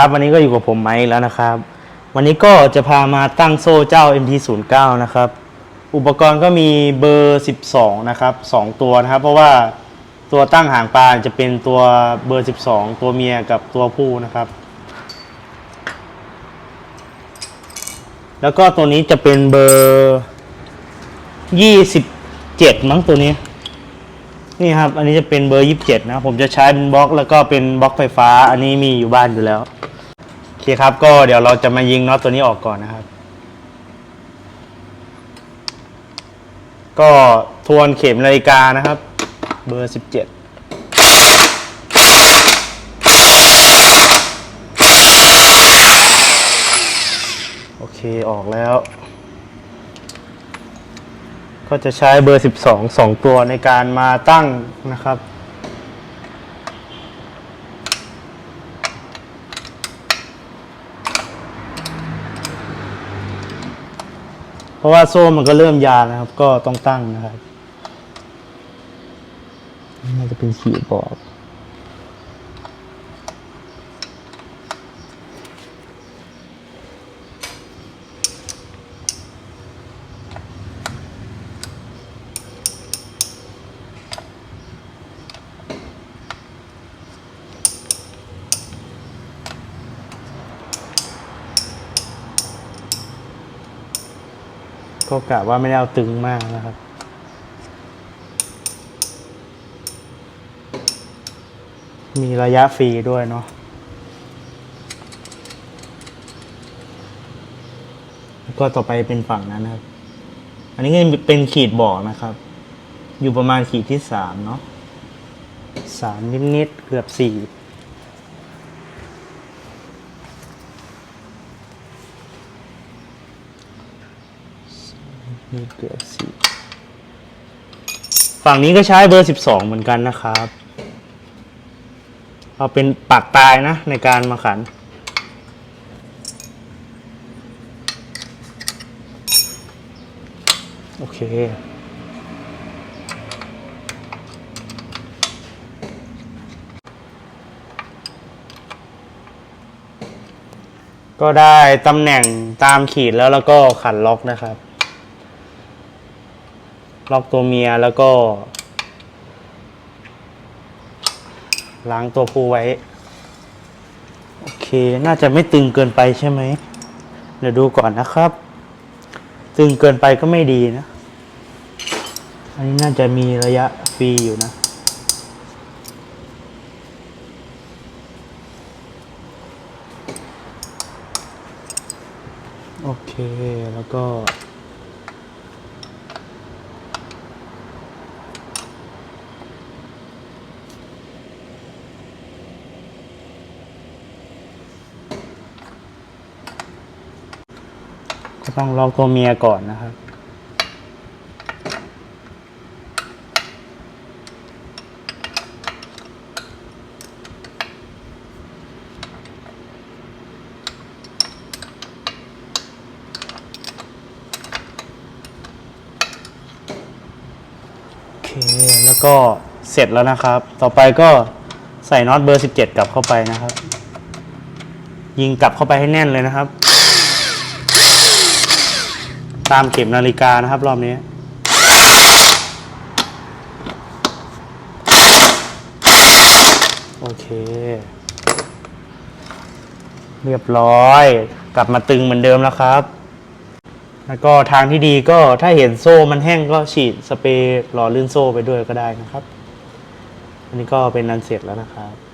ครับวันนี้ก็อยู่กับผมไมค์แล้วนะครับ วันนี้ก็จะพามาตั้งโซ่เจ้า MT09 นะครับ อุปกรณ์ก็มีเบอร์ 12 นะครับ 2 ตัวนะครับ เพราะว่าตัวตั้งหางปลาจะเป็นตัวเบอร์ 12 ตัวเมียกับตัวผู้นะครับ แล้วก็ตัวนี้จะเป็นเบอร์ 27 มั้งตัวนี้ นี่ครับ อันนี้จะเป็นเบอร์ 27 นะ ผมจะใช้เป็นบล็อกแล้วก็เป็นบล็อกไฟฟ้า อันนี้มีอยู่บ้านอยู่แล้ว โอเคครับ ก็เดี๋ยวเราจะมายิงน็อตตัวนี้ออกก่อนนะครับ ก็ทวนเข็มนาฬิกานะครับ เบอร์ 17โอเค ออกแล้ว ก็จะใช้เบอร์ 12 2 ตัวในการมาตั้งนะครับ เพราะว่าโซ่มันก็เริ่มยาวนะครับ ก็ต้องตั้งนะครับ น่าจะเป็นขีดบอก ก็กะว่าไม่ได้เอาตึงมากนะครับ มีระยะฟรีด้วยเนาะก็ต่อไปเป็นฝั่งนั้นนะครับ อันนี้ก็เป็นขีดบอนะครับ อยู่ประมาณขีดที่สามเนาะสามนิดๆเกือบสี่ เกือบสี่ฝั่งนี้ก็ใช้เบอร์สิบสองเหมือนกันนะครับ เอาเป็นปากตายนะในการมาขัน โอเคก็ได้ตำแหน่งตามขีดแล้วแล้วก็ขันล็อกนะครับ ล็อกตัวเมียแล้วก็ ล้างตัวผู้ไว้ โอเค น่าจะไม่ตึงเกินไปใช่ไหม เดี๋ยวดูก่อนนะครับ ตึงเกินไปก็ไม่ดีนะ อันนี้น่าจะมีระยะฟรีอยู่นะโอเค แล้วก็ก็ ต้องล็อกตัวเมียก่อนนะครับ โอเค แล้วก็เสร็จแล้วนะครับ ต่อไปก็ใส่น็อตเบอร์ 17 กลับเข้าไปนะครับ ยิงกลับเข้าไปให้แน่นเลยนะครับ ตามเข็มนาฬิกานะครับ รอบนี้ โอเค เรียบร้อย กลับมาตึงเหมือนเดิมแล้วครับ แล้วก็ทางที่ดีก็ถ้าเห็นโซ่มันแห้งก็ฉีดสเปรย์หล่อลื่นโซ่ไปด้วยก็ได้นะครับ อันนี้ก็เป็นนันเสร็จแล้วนะครับ